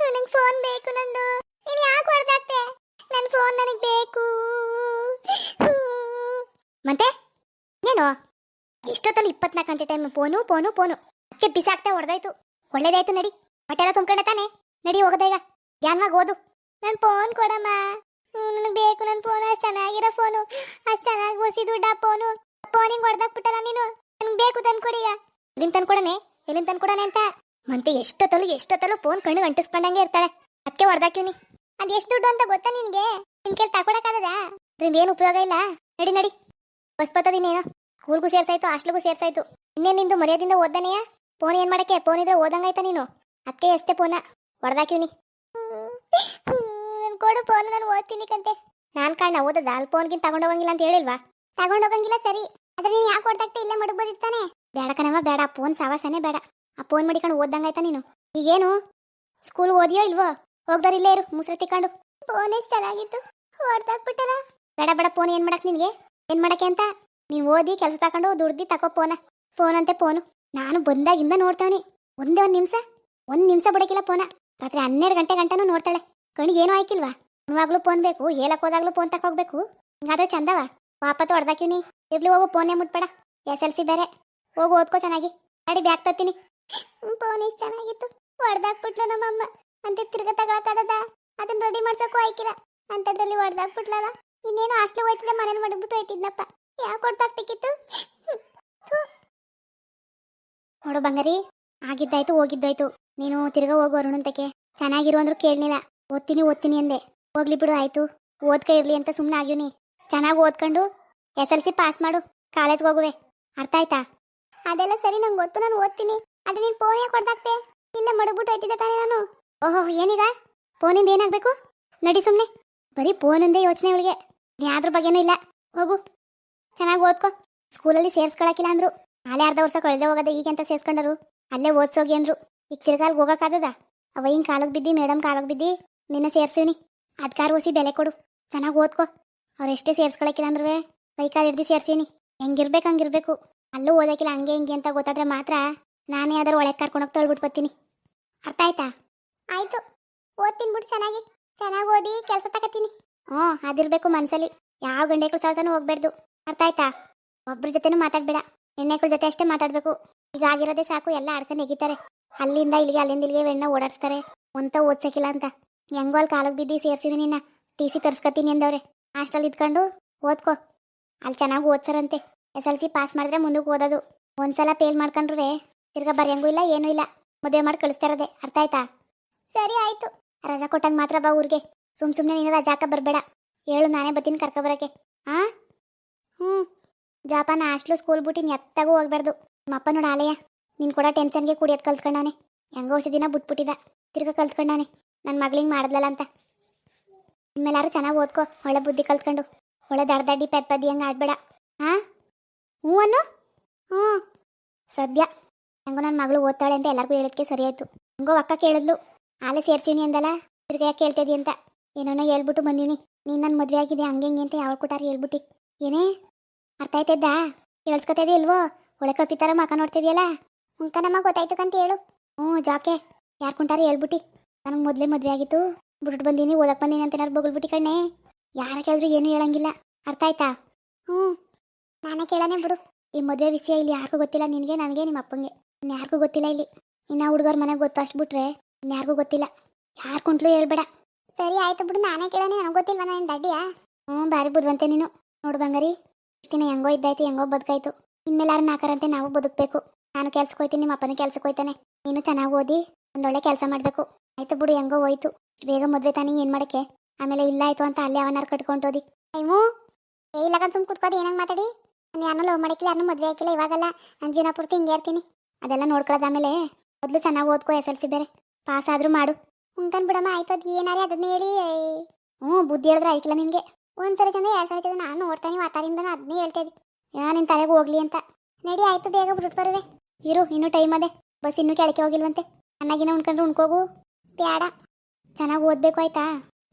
ನನಗೆ ಫೋನ್ ಬೇಕು ನಂದು. ನೀನು ಯಾಕೆ ಹೊಡೆದಾಕ್ತೆ ನನ್ನ ಫೋನ್ ನನಗೆ ಬೇಕು. ಮತ್ತೆ? ಏನು? ಎಷ್ಟೊತ್ತಲ್ಲಿ ಇಪ್ಪತ್ನಾಲ್ಕು ಗಂಟೆ ಟೈಮ್ ಫೋನು ಫೋನು ಫೋನು ಅಚ್ಚೆ ಬಿಸಾಕ್ತಾ ಹೊಡೆದಾಯ್ತು. ಒಳ್ಳೇದಾಯ್ತು ನಡಿ. ಹೊಟ್ಟೆಲ್ಲ ತುಂಬ್ಕೊಂಡೆ ತಾನೆ. ನಡಿ ಹೋಗದ ಈಗ. ಧ್ಯಾನ್ವಾಗಿ ಓದು. ನನ್ನ ಫೋನ್ ಕೊಡಮ್ಮ. ನನಗೆ ಬೇಕು ನನ್ನ ಫೋನ್ ಅಷ್ಟು ಚೆನ್ನಾಗಿರೋ ಫೋನು ಅಷ್ಟು ಚೆನ್ನಾಗಿ ಹೊಸಿ ದುಡ್ಡ ಫೋನು ಫೋನಿಗೆ ಹೊಡೆದಾಕ್ಬಿಟ್ಟಲ್ಲ ನೀನು? ನನಗೆ ಬೇಕು ತಂದ್ಕೊಡಿ ಈಗ. ಎಲ್ಲಿಂದ ತಂದ್ಕೊಡನೆ? ಎಲ್ಲಿಂದ ತಂದ್ಕೊಡನೆ ಅಂತ? ಮತ್ತೆ ಎಷ್ಟೊತ್ತಲು ಎಷ್ಟೊತ್ತಲು ಫೋನ್ ಕಣ್ಣು ಅಂಟಿಸ್ಕೊಂಡಂಗೆ ಇರ್ತಾಳೆ. ಅದಕ್ಕೆ ಹೊಡೆದಾಕಿವ್ನಿ ಅದು ಎಷ್ಟು ದುಡ್ಡು ಅಂತ ಗೊತ್ತಾ ನಿನಗೆ? ನಿನ್ ಕೇಳಿ ತಕೊಡಕ್ಕಾಗದ ಅದ್ರಿಂದ ಏನು ಉಪಯೋಗ ಇಲ್ಲ? ನಡಿ ನಡಿ. ಬಸ್ ಬತ್ತದಿನೇನು ಸ್ಕೂಲ್ಗೂ ಸೇರ್ಸಾಯ್ತು ಹಾಸ್ಟ್ಲಿಗೂ ಸೇರ್ಸಾಯ್ತು. ಇನ್ನೇ ನಿಂದು ಮರ್ಯಾದಿಂದ ಓದ್ದಾನೆಯಾ? ಫೋನ್ ಏನು ಮಾಡಕ್ಕೆ? ಫೋನ್ ಇದ್ರೆ ಓದಂಗಾಯ್ತಾ ನೀನು? ಅದಕ್ಕೆ ಎಷ್ಟೇ ಫೋನ ಹೊಡೆದಾಕಿವ್ನಿ ಕೊಡು ಫೋನ್ ನಾನು ಓದ್ತೀನಿ ಕಂತೆ. ನಾನು ಕಾರಣ ಓದದ? ಅಲ್ಲಿ ಫೋನ್ಗಿಂತ ತಗೊಂಡೋಗಂಗಿಲ್ಲ ಅಂತ ಹೇಳಿಲ್ವಾ? ತಗೊಂಡೋಗಂಗಿಲ್ಲ ಸರಿ. ಆದ್ರೆ ನೀನು ಯಾಕೆ ಹೊಡೆದಾಗ್ತಾ ಇಲ್ಲೇ ಮಡಗ್ಬೋದಿರ್ತಾನೆ ಬೇಡ ಕಣವ ಬೇಡ. ಫೋನ್ ಸಾವಾಸನೆ ಬೇಡ. ಆ ಫೋನ್ ಮಾಡಿಕೊಂಡು ಓದ್ದಂಗಾಯ್ತಾ ನೀನು? ಈಗೇನು? ಸ್ಕೂಲ್ ಓದಿಯೋ ಇಲ್ವೋ? ಹೋಗ್ದಾರ ಇಲ್ಲೇ ಇರು, ಮುಸ್ರೆ ತಿಕ್ಕೊಂಡು. ಫೋನ್ ಎಷ್ಟು ಚೆನ್ನಾಗಿತ್ತು. ಹೊಡ್ದಾಕ್ಬಿಟ್ಟಲ್ಲ. ಬೇಡ ಬೇಡ ಫೋನ್ ಏನು ಮಾಡಕ್ಕೆ ನಿನಗೆ? ಏನು ಮಾಡಕ್ಕೆ ಅಂತ? ನೀನು ಓದಿ, ಕೆಲಸ ತಕೊಂಡು ದುಡ್ದಿ ತಕೋ ಫೋನ ಫೋನ್ ಅಂತೆ ಫೋನು ನಾನು ಬಂದಾಗಿಂದ ನೋಡ್ತಾವನಿ. ಒಂದೇ ಒಂದು ನಿಮಿಷ. ಒಂದು ನಿಮಿಷ ಬಿಡಕಿಲ್ಲ ಫೋನ ರಾತ್ರಿ ಹನ್ನೆರಡು ಗಂಟೆ ಗಂಟನೂ ನೋಡ್ತಾಳೆ. ಕಣ್ಣಿಗೆ ಏನೂ ಆಯ್ಕಿಲ್ವಾ ಉಣವಾಗ್ಲೂ ಫೋನ್ ಬೇಕು, ಹೇಳಕ್ ಹೋದಾಗ್ಲೂ ಫೋನ್ ತಕೋಗ್ಬೇಕು ಹಿಂಗಾದ್ರೆ ಚಂದವ? ವಾಪತ್ತು ಹೊಡ್ದಾಕಿವ್ನಿ. ಇರ್ಲಿ ಹೋಗು ಫೋನೇ ಮುಟ್ಬೇಡ. ಎಸ್ ಎಲ್ ಸಿ ಬೇರೆ. ಹೋಗು, ಓದ್ಕೋ ಚೆನ್ನಾಗಿ. ಗಾಡಿ ಬ್ಯಾಗ್ ತತ್ತೀನಿ ಫೋನ್ ಚೆನ್ನಾಗಿತ್ತು. ಹೊಡೆದಾಕ್ಬಿಟ್ಲು ನಮ್ಮಮ್ಮ. ಅಂತ ತಿರ್ಗ ತಗೊಳಕ್ಕಾಗದ? ಅದನ್ನ ರೆಡಿ ಮಾಡ್ಸಕ್ಕೂ ಆಯ್ಕಿಲ್ಲ. ಅಂತದ್ರಲ್ಲಿ ಹೊಡೆದಾಕ್ಬಿಟ್ಲಲ್ಲ ಇನ್ನೇನು ಹಾಸ್ಟ್ಲಿಗೆ ಹೋಯ್ತಿದ್ದೆ, ಮನೇಲಿ ಮಡಗ್ಬಿಟ್ಟು ಹೋಯ್ತಿದ್ನಪ್ಪ. ಯಾಕೆ ಹೊಡ್ದಾಕ್ಬೇಕಿತ್ತು ನೋಡು ಬಂಗಾರಿ, ಆಗಿದ್ದಾಯ್ತು, ಹೋಗಿದ್ದಾಯ್ತು. ನೀನು ತಿರ್ಗಾ ಹೋಗು ಅರುಣಂತಕ್ಕೆ ಚೆನ್ನಾಗಿರು ಅಂದ್ರು ಕೇಳಲಿಲ್ಲ ಓದ್ತೀನಿ ಓದ್ತೀನಿ ಅಂದೆ. ಹೋಗ್ಲಿ ಬಿಡು, ಆಯ್ತು. ಓದ್ಕ ಇರ್ಲಿ ಅಂತ ಸುಮ್ಮನೆ ಆಗಿವ್ನಿ. ಚೆನ್ನಾಗಿ ಓದ್ಕೊಂಡು ಎಸ್ ಎಲ್ ಸಿ ಪಾಸ್ ಮಾಡು. ಕಾಲೇಜ್ಗೆ ಹೋಗುವೆ. ಅರ್ಥ ಆಯ್ತಾ? ಅದೆಲ್ಲ ಸರಿ, ನಂಗೆ ಗೊತ್ತು. ನಾನು ಓದ್ತೀನಿ. ಅದು ನೀನು ಫೋನ್ ಕೊಡ್ದಾಕ್ತೆ ಇಲ್ಲ ಮಡಗ್ಬಿಟ್ಟು ಹೋಯ್ತಿದ್ದೆ ತಾನೇ ನಾನು. ಓಹೋ, ಏನೀಗ? ಫೋನಿಂದ ಏನಾಗಬೇಕು? ನಡಿ ಸುಮ್ಮನೆ ಬರೀ ಒಂದೇ ಯೋಚನೆ ಅವಳಿಗೆ ಯಾವ್ದ್ರ ಬಗ್ಗೆನೂ ಇಲ್ಲ. ಹೋಗು. ಚೆನ್ನಾಗಿ ಓದ್ಕೋ. ಸ್ಕೂಲಲ್ಲಿ ಸೇರ್ಸ್ಕೊಳಕಿಲ್ಲ ಅಂದ್ರು. ನಾಳೆ ಅರ್ಧ ವರ್ಷ ಕಳೆದೆ ಹೋಗದೆ ಈಗಂತ ಸೇರ್ಸ್ಕೊಂಡರು. ಅಲ್ಲೇ ಓದ್ಸೋಗಿ ಅಂದ್ರು. ಈಗ ತಿರ್ಗಾಲ್ಗೆ ಹೋಗಕ್ಕಾಗದ ಅವ ಹಿಂಗ್ ಕಾಲಕ್ಕೆ ಬಿದ್ದಿ, ಮೇಡಮ್ ಕಾಲಕ್ಕೆ ಬಿದ್ದಿ, ನಿನ್ನ ಸೇರ್ಸಿವ್ನಿ. ಅದ್ಕಾರ ಓಸಿ ಬೆಲೆ ಕೊಡು. ಚೆನ್ನಾಗಿ ಓದ್ಕೋ. ಅವ್ರು ಎಷ್ಟೇ ಸೇರ್ಸ್ಕೊಳಕಿಲ್ಲ ಅಂದ್ರೂ ಕೈ ಕಾಲು ಹಿಡ್ದು ಸೇರ್ಸೀನಿ ಹೆಂಗಿರ್ಬೇಕು ಹಂಗಿರ್ಬೇಕು. ಅಲ್ಲೂ ಓದಕ್ಕಿಲ್ಲ ಹಂಗೆ ಹಿಂಗೆ ಅಂತ ಗೊತ್ತಾದ್ರೆ ಮಾತ್ರ ನಾನೇ ಯಾವ್ದಾರು ಒಳಗೆ ಕರ್ಕೊಂಡೋಗಿ ತೊಳ್ಬಿಟ್ಟು ಬರ್ತೀನಿ. ಅರ್ಥ ಆಯ್ತಾ? ಆಯ್ತು. ಓದ್ತೀನಿ ಬಿಡು ಚೆನ್ನಾಗಿ. ಚೆನ್ನಾಗಿ ಓದಿ ಕೆಲಸ ತಗತೀನಿ ಹ್ಞೂ, ಅದಿರಬೇಕು ಮನಸ್ಸಲ್ಲಿ ಯಾವ ಗಂಡೆಕ್ಳು ಸಹಸನೂ ಹೋಗ್ಬೇಡ್ದು. ಅರ್ಥ ಆಯ್ತಾ? ಒಬ್ರ ಜೊತೆನೂ ಮಾತಾಡಬೇಡ. ಹೆಣ್ಣೆಕ್ಳ ಜೊತೆ ಅಷ್ಟೇ ಮಾತಾಡಬೇಕು. ಈಗ ಆಗಿರೋದೇ ಸಾಕು, ಎಲ್ಲ ಅಡ್ಕೊಂಡು ನೆಗಿತಾರೆ. ಅಲ್ಲಿಂದ ಇಲ್ಲಿಗೆ ಅಲ್ಲಿಂದ ಇಲ್ಲಿಗೆ ಬೆಣ್ಣ ಓಡಾಡ್ಸ್ತಾರೆ. ಒಂತ ಓದ್ಸಕ್ಕಿಲ್ಲ ಅಂತ. ಹೆಂಗೋ ಅಲ್ಲಿ ಕಾಲಕ್ಕೆ ಬಿದ್ದು ಸೇರ್ಸಿರಿ ನಿನ್ನ. ಟಿ ಸಿ ತರ್ಸ್ಕೊತೀನಿ ಅಂದವ್ರೆ. ಹಾಸ್ಟೆಲ್ ಇದ್ಕೊಂಡು ಓದ್ಕೋ. ಅಲ್ಲಿ ಚೆನ್ನಾಗಿ ಓದ್ಸರಂತೆ. ಎಸ್ ಎಲ್ ಸಿ ಪಾಸ್ ಮಾಡಿದ್ರೆ ಮುಂದಕ್ಕೆ ಓದೋದು. ಒಂದ್ಸಲ ಫೇಲ್ ಮಾಡ್ಕೊಂಡ್ರೆ ತಿರ್ಗಾ ಬರೆಯಂಗೂ ಇಲ್ಲ, ಏನೂ ಇಲ್ಲ. ಮದುವೆ ಮಾಡಿ ಕಳಿಸ್ತಾ ಅರ್ಥ ಆಯ್ತಾ? ಸರಿ ಆಯ್ತು. ರಜಾ ಕೊಟ್ಟಂಗ ಮಾತ್ರ ಬಾ ಊರಿಗೆ. ಸುಮ್ ಸುಮ್ಮನೆ ನೀನು ರಜಾಕ ಬರಬೇಡ. ಹೇಳು, ನಾನೇ ಬತ್ತೀನಿ ಕರ್ಕೊ ಬರಕ್ಕೆ ಆ? ಹ್ಞೂ. ಜಾಪಾನ ಹಾಸ್ಟ್ಲು ಸ್ಕೂಲ್ ಬಿಟ್ಟು ಎತ್ತಾಗೂ ಹೋಗ್ಬಾರ್ದು. ನಮ್ಮಪ್ಪ ನೋಡು ಆಲಯ. ನೀನು ಕೂಡ ಟೆನ್ಷನ್ಗೆ ಕುಡಿಯೋದು ಕಲ್ತ್ಕೊಂಡವನೆ. ಹೆಂಗೋ ಹೊಸ ದಿನ ಬಿಟ್ಬಿಟ್ಟಿದ. ತಿರ್ಗಾ ಕಲ್ತ್ಕೊಂಡವನೆ. ನನ್ನ ಮಗಳಿಂಗ್ ಮಾಡ್ದಲ್ಲ ಅಂತ. ಇನ್ಮೇಲಾರು ಚೆನ್ನಾಗಿ ಓದ್ಕೋ. ಒಳ್ಳೆ ಬುದ್ಧಿ ಕಲ್ತ್ಕೊಂಡು. ಒಳ್ಳೆ ದಡ್ದಡ್ಡಿ ಪೆದ್ ಪದ್ದಿ ಹಂಗೆ ಆಡ್ಬೇಡ. ಹಾಂ ಹ್ಞೂ ಅನ್ನು? ಹ್ಞೂ. ಸದ್ಯ. ಹೆಂಗೋ ನನ್ನ ಮಗಳು ಓದ್ತಾಳೆ ಅಂತ ಎಲ್ಲರಿಗೂ ಹೇಳೋದಕ್ಕೆ ಸರಿ ಆಯ್ತು. ಅಕ್ಕ ಕೇಳಿದ್ಲು. ಆಲೆ ಸೇರ್ತೀನಿ ಅಂದಲ್ಲ ತಿರ್ಗಾ ಯಾಕೆ ಕೇಳ್ತಿದ್ದಿ ಅಂತ. ಏನೋ ಹೇಳ್ಬಿಟ್ಟು ಬಂದೀನಿ. ನೀನು ನನ್ನ ಮದುವೆ ಆಗಿದೆ ಹಂಗೆ ಹಿಂಗೆ ಅಂತ ಯಾವ ಕೊಟ್ಟಾರ ಹೇಳ್ಬಿಟ್ಟು. ಏನೇ? ಅರ್ಥ ಆಯ್ತದ್ದಾ ಕೇಳಿಸ್ಕೊತಿದ್ದೆ ಇಲ್ವೋ? ಒಳೆ ಕಪ್ಪಿ ಥರ ಮಕ ನೋಡ್ತಿದ್ಯಲ್ಲ? ಹ್ಞೂ ನಮ್ಮ ಗೊತ್ತಾಯ್ತು ಅಂತ ಹೇಳು. ಹ್ಞೂ, ಜಾಕೆ. ಯಾರು ಕುಂಟಾರಿ ಹೇಳ್ಬಿಟ್ಟು. ನನಗೆ ಮೊದಲೇ ಮದುವೆ ಆಗಿತ್ತು. ಬಿಟ್ಟು ಬಂದೀನಿ ಓದಕ್ಕೆ ಬಂದೀನಿ ಅಂತ ಏನಾರು ಬೊಗಳ್ಬಿಟ್ಟು ಕಣ್ಣೆ. ಯಾರ ಕೇಳಿದ್ರು ಏನೂ ಹೇಳಂಗಿಲ್ಲ. ಅರ್ಥ ಆಯ್ತಾ? ಹ್ಞೂ. ನಾನೇ ಕೇಳನೆ ಬಿಡು. ಈ ಮದುವೆ ವಿಷಯ ಇಲ್ಲಿ ಯಾರಿಗೂ ಗೊತ್ತಿಲ್ಲ. ನಿನಗೆ, ನನಗೆ ನಿಮ್ಮ ಅಪ್ಪಂಗೆ ಯಾರಿಗೂ ಗೊತ್ತಿಲ್ಲ ಇಲ್ಲಿ. ಇನ್ನು ಹುಡುಗರ ಮನೆಗೆ ಗೊತ್ತು ಅಷ್ಟು ಬಿಟ್ರೆ ಇನ್ಯಾರಿಗೂ ಗೊತ್ತಿಲ್ಲ. ಯಾರು ಕುಂಟ್ಲು ಹೇಳ್ಬೇಡ. ಸರಿ ಆಯ್ತು ಬಿಡು ನಾನೇ ಕೇಳನೆ ನನಗೆ ಗೊತ್ತಿಲ್ವ ನಾನು ದಡ್ಡಿಯಾ? ಹ್ಞೂ ಬಾರಿ ಬುದ್ವಂತೆ ನೀನು. ನೋಡು ಬಂಗಾರಿ ಇಷ್ಟು ದಿನ ಹೆಂಗೋ ಇದ್ದಾಯ್ತು ಹೆಂಗೋ ಬದುಕಾಯ್ತು. ಇನ್ಮೇಲೆ ಯಾರು ನಾಕರಂತೆ ನಾವು ಬದುಕಬೇಕು. ನಾನು ಕೆಲ್ಸಕ್ಕೆ ಹೋಯ್ತೀನಿ ನಿಮ್ಮ ಅಪ್ಪನೂ ಕೆಲ್ಸಕ್ಕೆ ಹೋಯ್ತಾನೆ. ನೀನು ಚೆನ್ನಾಗಿ ಓದಿ ಒಂದೊಳ್ಳೆ ಕೆಲಸ ಮಾಡಬೇಕು. ಆಯ್ತು ಬಿಡು ಹೆಂಗೋ ಹೋಯ್ತು. ಬೇಗ ಮದುವೆ ತಾನೇ ಏನು ಮಾಡಕ್ಕೆ? ಆಮೇಲೆ ಇಲ್ಲ ಆಯ್ತು ಅಂತ ಅಲ್ಲೇ ಅವನಾರು ಕಟ್ಕೊಂಡೋದಿ ಟೈಮು ಏ ಇಲ್ಲ ಸುಮ್ ಕುತ್ಕೋದು ಏನಂಗೆ ಮಾತಾಡಿ? ನಾನು ಯಾರನ್ನೂ ಲವ್ ಮಾಡಿಕ್ಕಿಲ್ಲ ಯಾರನ್ನೂ ಮದುವೆ ಹಾಕಿಲ್ಲ ಇವಾಗಲ್ಲ. ನನ್ನ ಜೀವನ ಪೂರ್ತಿ ಹಿಂಗೆ ಇರ್ತೀನಿ. ಅದೆಲ್ಲ ನೋಡ್ಕೊಳ್ಳೋದು ಆಮೇಲೆ ಮೊದಲು ಚೆನ್ನಾಗಿ ಓದ್ಕೋ ಎಸ್ ಎಲ್ ಸಿ ಬೇರೆ. ಪಾಸ್ ಆದರೂ ಮಾಡು. ಉಂಕನ್ ಬಿಡಮ್ಮ, ಆಯ್ತು ಅದು ಏನಾರೇ ಅದನ್ನ ಹೇಳಿ. ಹ್ಞೂ, ಬುದ್ಧಿ ಹೇಳಿದ್ರೆ ಆಯ್ತಿಲ್ಲ ನಿನಗೆ. ಒಂದ್ಸರಿ ಚಂದ ಎರಡು ಸರಿ ಚಂದ ನಾನು ನೋಡ್ತಾನೆ ವಾತಾರಿಂದ ಅದನ್ನೇ ಹೇಳ್ತಾ ಇದ್ದೆ ಯಾ ನಿನ್ನ ತಲೆಗೆ ಹೋಗ್ಲಿ ಅಂತ. ನಡಿ, ಆಯ್ತು, ಬೇಗ ಬಿಟ್ಟು ಬರುವೆ. ಇರು, ಇನ್ನೂ ಟೈಮ್ ಅದೇ. ಬಸ್ ಇನ್ನೂ ಕೆಳಕ್ಕೆ ಹೋಗಿಲ್ವಂತೆ. ಚೆನ್ನಾಗಿನ ಉಣ್ಕೊಂಡ್ರೆ ಉಣ್ಕೋಗು. ಬೇಡ ಚೆನ್ನಾಗಿ ಓದ್ಬೇಕು ಆಯ್ತಾ?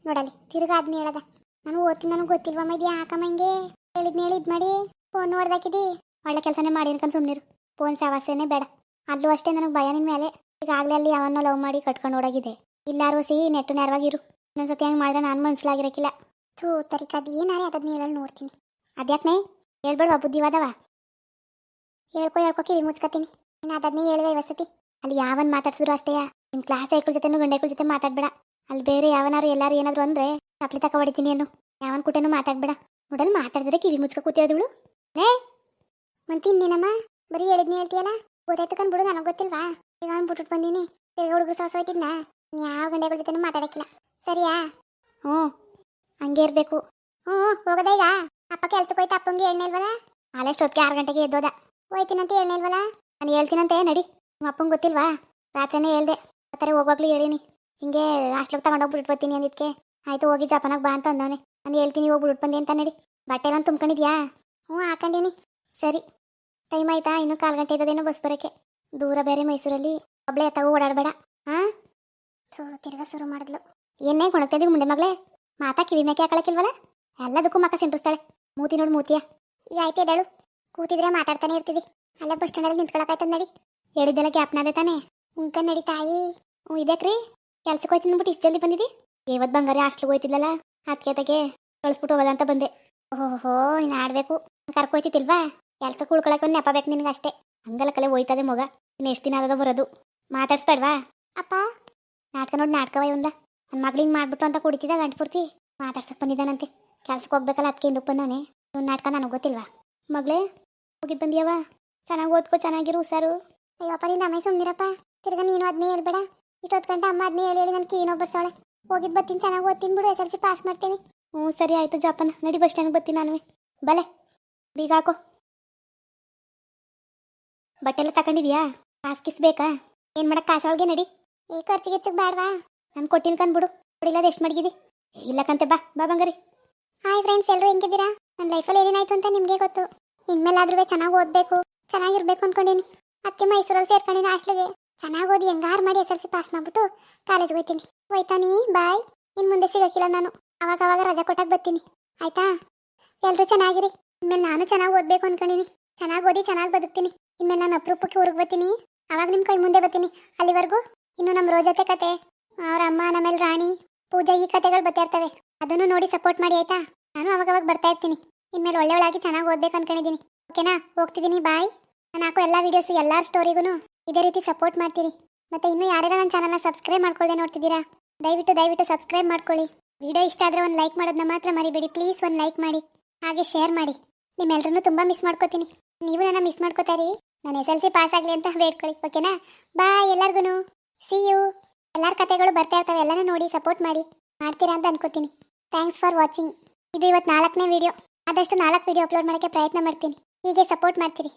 ನೋಡಲಿ ತಿರ್ಗಾ ಅದನ್ನ ಹೇಳದ. ನಾನು ಓದ್ತೀನಿ, ನನಗೆ ಗೊತ್ತಿಲ್ವಮ್ಮ ಇದು ಯಾಕಮ್ಮ ಹಿಂಗೆ? ಹೇಳಿದ್ನ ಹೇಳಿ ಇದು ಮಾಡಿ ಫೋನ್ ನೋಡ್ದಾಕಿದಿ. ಒಳ್ಳೆ ಕೆಲಸನೇ ಮಾಡಿ ಅನ್ಕೊಂಡು ಸುಮ್ಮನಿರು ಫೋನ್ ಸವಾಸನೆ ಬೇಡ. ಅಲ್ಲೂ ಅಷ್ಟೇ ನನಗೆ ಭಯ ನಿನ್ನ ಮೇಲೆ. ಈಗಾಗಲೇ ಅಲ್ಲಿ ಯಾವನ್ನೋ ಲವ್ ಮಾಡಿ ಕಟ್ಕೊಂಡು ಓಡಾಗಿದೆ ಇಲ್ಲಾರು ಸಿ ನೆಟ್ಟು ನೆರವಾಗಿರು. ಇನ್ನೊಂದ್ಸತಿ ಹಂಗೆ ಮಾಡಿದ್ರೆ ನಾನು ಮನ್ಸಲಾಗಿರಕ್ಕಿಲ್ಲ ಥೂ ತರಿಕ ಅದು ಏನಾರೆ ಅದನ್ನ ಹೇಳಲು ನೋಡ್ತೀನಿ. ಅದ್ಯಾಕ್ನೆ? ಹೇಳ್ಬೇಡವಾ, ಬುದ್ಧಿವಾದವ. ಹೇಳ್ಕೊ ಹೇಳ್ಕೊ, ಕಿವಿ ಮುಚ್ಕೋತೀನಿ. ನೀನು ಅದನ್ನೇ ಹೇಳಿದೆ ಇವಸತಿ ಅಲ್ಲಿ ಯಾವನ್ ಮಾತಾಡ್ಸಿದ್ರು ಅಷ್ಟೇ. ನಿಮ್ಮ ಕ್ಲಾಸ್ ಐಕ್ಳ ಜೊತೆನೂ ಗಂಡೈಕ್ಳ ಜೊತೆ ಮಾತಾಡ್ಬೇಡ. ಅಲ್ಲಿ ಬೇರೆ ಯಾವನಾರು ಎಲ್ಲಾರು ಏನಾದ್ರು ಅಂದ್ರೆ ಕಪ್ಲಿ ತಕ ಹೊಡಿತೀನಿ ಏನು ಯಾವನ್ ಕುಟೇನು ಮಾತಾಡ್ಬೇಡ. ನೋಡಲ್ ಮಾತಾಡಿದ್ರೆ ಕಿವಿ ಮುಚ್ಕೊ ಕೂತಿರೋದಳು ಏ ಇನ್ನೇನಮ್ಮ ಬರೀ ಹೇಳಿದ್ನಿ ಹೇಳ್ತೀಯಲ್ಲ? ಗೊತ್ತಾಯ್ತು ಕಂದ್ಬಿಡು ನನಗೆ ಗೊತ್ತಿಲ್ವಾ? ಈಗ ಅವ್ನು ಬಿಟ್ಬಿಟ್ಟು ಬಂದೀನಿ. ತಿರ್ಗ ಹುಡುಗರು ಸಾಸ ಹೋಯ್ತಿದ್ನ ಯಾವ ಗಂಡೆಗಳ ಜೊತೆನೂ ಮಾತಾಡಕ್ಕಿಲ್ಲ. ಸರಿಯಾ? ಹ್ಞೂ. ಹಂಗೆ ಇರಬೇಕು. ಹ್ಞೂ ಹೋಗದ ಈಗ? ಅಪ್ಪ ಕೆಲ್ಸಕ್ಕೆ ಹೋಯ್ತು, ಅಪ್ಪಂಗೆ ಹೇಳ್ನಿಲ್ವಲ್ಲ ಅಲ್ಲಷ್ಟೊತ್ತಿಗೆ ಆರು ಗಂಟೆಗೆ ಎದ್ದೋದ. ಹೋಯ್ತೀನಂತ ಹೇಳ್ನಿಲ್ವಲ್ಲ ನಾನು ಹೇಳ್ತೀನಂತೆ, ನಡಿ. ನಿಮ್ಮ ಅಪ್ಪಂಗೆ ಗೊತ್ತಿಲ್ವಾ? ರಾತ್ರಿನೇ ಹೇಳ್ದೆ. ಆ ಥರ ಹೋಗ್ವಾಗ್ಲೂ ಹೇಳಿನಿ. ಹಿಂಗೆ ಹಾಸ್ಟ್ಲಿಗೆ ತಗೊಂಡೋಗಿ ಬಿಟ್ಟು ಬರ್ತೀನಿ ಅಂದಿದ್ಕೆ. ಆಯ್ತು, ಹೋಗಿ ಜಪಾನಾಗ ಬಾ ಅಂತ ಅಂದವನೆ. ನಾನು ಹೇಳ್ತೀನಿ, ಹೋಗಿ ಬಿಟ್ಟು ಬಂದೆ ಅಂತ ನಡಿ. ಬಟ್ಟೆ ಎಲ್ಲ ತುಂಬ್ಕೊಂಡಿದ್ಯಾ? ಹ್ಞೂ, ಹಾಕೊಂಡಿನಿ. ಸರಿ. ಟೈಮ್ ಆಯ್ತಾ? ಇನ್ನೂ ಕಾಲು ಗಂಟೆ ಇದ್ದದೇನೋ ಬಸ್ ಬರೋಕ್ಕೆ. ದೂರ ಬೇರೆ ಮೈಸೂರಲ್ಲಿ. ಒಬ್ಳೆ ಎತ್ತಾಗೂ ಓಡಾಡಬೇಡ. ಹಾಂ ತಿರ್ಗಾ ಶುರು ಮಾಡಿದ್ಲು. ಏನೇ ಕೊಣಗ್ತಿದ್ದೀವಿ ಮುಂದೆ ಮಗಳೇ? ಮಾತಾ ಕಿವಿ ಮೇಕೆ ಇಲ್ವಲ್ಲ ಎಲ್ಲದಕ್ಕೂ ಮಕ್ಕ ಸಿಂಟಿಸ್ತಾಳೆ ಮೂತಿ ನೋಡು ಮೂತಿಯ. ಈಗ ಆಯ್ತು ಎದ್ದಾಳು. ಕೂತಿದ್ರೆ ಮಾತಾಡ್ತಾನೆ ಇರ್ತೀವಿ. ಅಲ್ಲ ಬಸ್ ಸ್ಟ್ಯಾಂಡಲ್ಲಿ ನಿಂತ್ಕೊಳಕಾಯ್ತದ ನಡಿ. ಹೇಳಿದ್ದೆಲ್ಲ ಗ್ಯಾಪ್ನಾದೆ ತಾನೇ? ಉಂಕ ನಡಿ ತಾಯಿ. ಹ್ಞೂ ಇದಕ್ರಿ ಕೆಲ್ಸಕ್ಕೆ ಹೋಯ್ತು ಅಂದ್ಬಿಟ್ಟು ಇಷ್ಟು ಜಲ್ದಿ ಬಂದಿದ್ದಿ ಇವತ್ತು ಬಂಗಾರ ಹಾಸ್ಟ್ಲಿಗೆ ಹೋಯ್ತಿದ್ಲಲ್ಲ? ಅದಕ್ಕೆ ತಗೆ ಕಳಿಸ್ಬಿಟ್ಟು ಹೋಗೋದಂತ ಬಂದೆ. ಓಹೋ ಇನ್ನು ಆಡಬೇಕು. ಕರ್ಕೊಯ್ತಿಲ್ವಾ ಕೆಲ್ಸಕ್ಕೆ ಉಳ್ಕೊಳಕ್ಕೆ ಒಂದು ನೆಪ ಬೇಕು ನಿನಗೆ ಅಷ್ಟೇ ಹಂಗಲ್ಲ ಕಲೆ ಹೋಯ್ತದೆ ಮಗ. ಇನ್ನು ಎಷ್ಟು ದಿನ ಆದದ ಬರೋದು. ಮಾತಾಡ್ಸ್ಬೇಡ್ವಾ? ಅಪ್ಪ? ನಾಟಕ ನೋಡಿ ನಾಟಕವ ಒಂದ. ನನ್ನ ಮಗಳು ಹಿಂಗೆ ಮಾಡ್ಬಿಟ್ಟು ಅಂತ ಕುಡಿತಿದ್ದ ಗಂಟು ಪೂರ್ತಿ ಮಾತಾಡ್ಸಕ್ಕೆ ಬಂದಿದ್ದಾನಂತೆ. ಕೆಲ್ಸಕ್ಕೆ ಹೋಗ್ಬೇಕಲ್ಲ ಅದಕ್ಕೆ ಹಿಂದಕ್ಕೆ ಬಂದಾನೆ ಇವ್ನ ನಾಟಕ ನನಗೆ ಗೊತ್ತಿಲ್ವಾ? ಮಗಳೇ ಹೋಗಿದ್ದು ಬಂದಿಯವ ಚೆನ್ನಾಗಿ ಓದ್ಕೋ ಚೆನ್ನಾಗಿರು ಹುಷಾರು. ಅಯ್ಯಪ್ಪ ನಿಂದ ಅಮ್ಮ ಸುಮ್ಮನಿರಪ್ಪ ತಿರ್ಗ ನೀನು ಅದನ್ನೇ ಹೇಳ್ಬೇಡ. ಇಷ್ಟೊತ್ತು ಗಂಟೆ ಅಮ್ಮ ಅದನ್ನೇ ಹೇಳಿ ಹೇಳಿ ನನ್ನ ಕೀನೋ ಬರ್ಸೋಳೆ ಹೋಗಿದ್ದು ಬರ್ತೀನಿ ಚೆನ್ನಾಗಿ ಓದ್ತೀನಿ ಬಿಡು ಎಸ್ ಎಲ್ ಸಿ ಪಾಸ್ ಮಾಡ್ತೀನಿ. ಹ್ಞೂ ಸರಿ ಆಯಿತು ಜೋಪನ. ನಡಿ ಬಸ್ ಸ್ಟ್ಯಾಂಡ್ಗೆ ಬರ್ತೀನಿ ನಾನು ಬಲೆ ಬೀಗ ಹಾಕೋ. ಬಟ್ಟೆ ಎಲ್ಲ ತಗೊಂಡಿದ್ಯಾ? ಕಾಸು ಬೇಕಾ ಏನು ಮಾಡಕ್ಕೆ ಕಾಸೊಳಗೆ ನಡಿ. ಈ ಖರ್ಚಿಗೆ ಹೆಚ್ಚಿಗೆ ಬೇಡವಾ ನಾನು ಕೊಟ್ಟಿನ ಕಂದ್ಬಿಡು ಕೊಡಿಲ್ಲದ ಎಷ್ಟು ಮಡಗಿದಿ? ಇಲ್ಲಕ್ಕಂತೆ ಬಾ. ಬಾ ಬಂಗಾರಿ. ಹಾಯ್ ಫ್ರೆಂಡ್ಸ್ ಎಲ್ಲರೂ ಹೆಂಗಿದ್ದೀರಾ? ನನ್ನ ಲೈಫಲ್ಲಿ ಏನೇನಾಯ್ತು ಅಂತ ನಿಮಗೆ ಗೊತ್ತು. ಇನ್ಮೇಲಾದ್ರೂ ಚೆನ್ನಾಗಿ ಓದಬೇಕು, ಚೆನ್ನಾಗಿರ್ಬೇಕು ಅನ್ಕೊಂಡೀನಿ. ಅತ್ತೆ ಮೈಸೂರಲ್ಲಿ ಸೇರ್ಕೊಂಡಿನಿ ಹಾಸ್ಟ್ಲಿಗೆ. ಚೆನ್ನಾಗಿ ಓದಿ ಹೆಂಗಾರು ಮಾಡಿ ಎಸ್ ಎಲ್ ಸಿ ಪಾಸ್ ಮಾಡ್ಬಿಟ್ಟು ಕಾಲೇಜ್ಗೆ ಹೋಯ್ತೀನಿ. ಹೋಯ್ತಾನಿ ಬಾಯ್. ಇನ್ನು ಮುಂದೆ ಸಿಗೋಕ್ಕಿಲ್ಲ ನಾನು. ಅವಾಗ ಅವಾಗ ರಜಾ ಕೊಟ್ಟಾಗ ಬರ್ತೀನಿ. ಆಯ್ತಾ? ಎಲ್ಲರೂ ಚೆನ್ನಾಗಿರಿ. ಇನ್ಮೇಲೆ ನಾನು ಚೆನ್ನಾಗಿ ಓದಬೇಕು ಅನ್ಕೊಂಡಿನಿ. ಚೆನ್ನಾಗಿ ಓದಿ ಚೆನ್ನಾಗಿ ಬದುಕ್ತೀನಿ. ಇನ್ಮೇಲೆ ನಾನು ಅಪರೂಪಕ್ಕೆ ಊರಿಗೆ ಬರ್ತೀನಿ. ಅವಾಗ ನಿಮ್ಮ ಕೈ ಮುಂದೆ ಬರ್ತೀನಿ. ಅಲ್ಲಿವರೆಗೂ ಇನ್ನು ನಮ್ಮ ರೋಜತೆ ಕತೆ, ಅವ್ರ ಅಮ್ಮ ನಮೇಲೆ ರಾಣಿ, ಪೂಜಾ, ಈ ಕತೆಗಳು ಬರ್ತಾ ಇರ್ತವೆ. ಅದನ್ನು ನೋಡಿ ಸಪೋರ್ಟ್ ಮಾಡಿ ಆಯ್ತಾ? ನಾನು ಅವಾಗ ಅವಾಗ ಬರ್ತಾ ಇರ್ತೀನಿ. ಇನ್ಮೇಲೆ ಒಳ್ಳೆ ಒಳಗೆ ಚೆನ್ನಾಗಿ ಓದ್ಬೇಕು ಅನ್ಕೊಂಡಿದ್ದೀನಿ. ಓಕೆನಾ ಹೋಗ್ತಿದ್ದೀನಿ. ಬಾಯ್ ನಾನು ಹಾಕೋ ಎಲ್ಲ ವೀಡಿಯೋಸ್ ಎಲ್ಲ ಸ್ಟೋರಿಗೂ ಇದೇ ರೀತಿ ಸಪೋರ್ಟ್ ಮಾಡ್ತೀರಿ. ಮತ್ತೆ ಇನ್ನೂ ಯಾರ್ಯಾರ ನನ್ನ ಚಾನಲ್ನ ಸಬ್ಸ್ಕ್ರೈಬ್ ಮಾಡ್ಕೊಳ್ಳದೆ ನೋಡ್ತಿದ್ದೀರಾ? ದಯವಿಟ್ಟು ದಯವಿಟ್ಟು ಸಬ್ಸ್ಕ್ರೈಬ್ ಮಾಡ್ಕೊಳ್ಳಿ. ವಿಡಿಯೋ ಇಷ್ಟ ಆದರೆ ಒಂದು ಲೈಕ್ ಮಾಡೋದನ್ನ ಮಾತ್ರ ಮರಿಬೇಡಿ. ಪ್ಲೀಸ್ ಒಂದು ಲೈಕ್ ಮಾಡಿ. ಹಾಗೆ ಶೇರ್ ಮಾಡಿ. ನಿಮ್ಮೆಲ್ಲರನ್ನೂ ತುಂಬ ಮಿಸ್ ಮಾಡ್ಕೋತೀನಿ. ನೀವು ನನ್ನ ಮಿಸ್ ಮಾಡ್ಕೋತಾರಿ ನಾನು ಎಸ್ ಎಲ್ ಸಿ ಪಾಸ್ ಆಗಲಿ ಅಂತ ಬೇಡ್ಕೊಳ್ಳಿ ಓಕೆನಾ ಬಾಯ್ ಎಲ್ಲರಿಗೂ ಸಿ ಯು ಎಲ್ಲರ ಕತೆಗಳು ಬರ್ತಾ ಇರ್ತವೆ, ಎಲ್ಲನೂ ನೋಡಿ ಸಪೋರ್ಟ್ ಮಾಡಿ. ಮಾಡ್ತೀರಾ ಅಂತ ಅನ್ಕೋತೀನಿ. ಥ್ಯಾಂಕ್ಸ್ ಫಾರ್ ವಾಚಿಂಗ್ ಇದು ಇವತ್ತು ನಾಲ್ಕನೇ ವಿಡಿಯೋ ಆದಷ್ಟು ನಾಲ್ಕು ವಿಡಿಯೋ ಅಪ್ಲೋಡ್ ಮಾಡೋಕ್ಕೆ ಪ್ರಯತ್ನ ಮಾಡ್ತೀನಿ. ಹೀಗೆ ಸಪೋರ್ಟ್ ಮಾಡ್ತೀರಿ.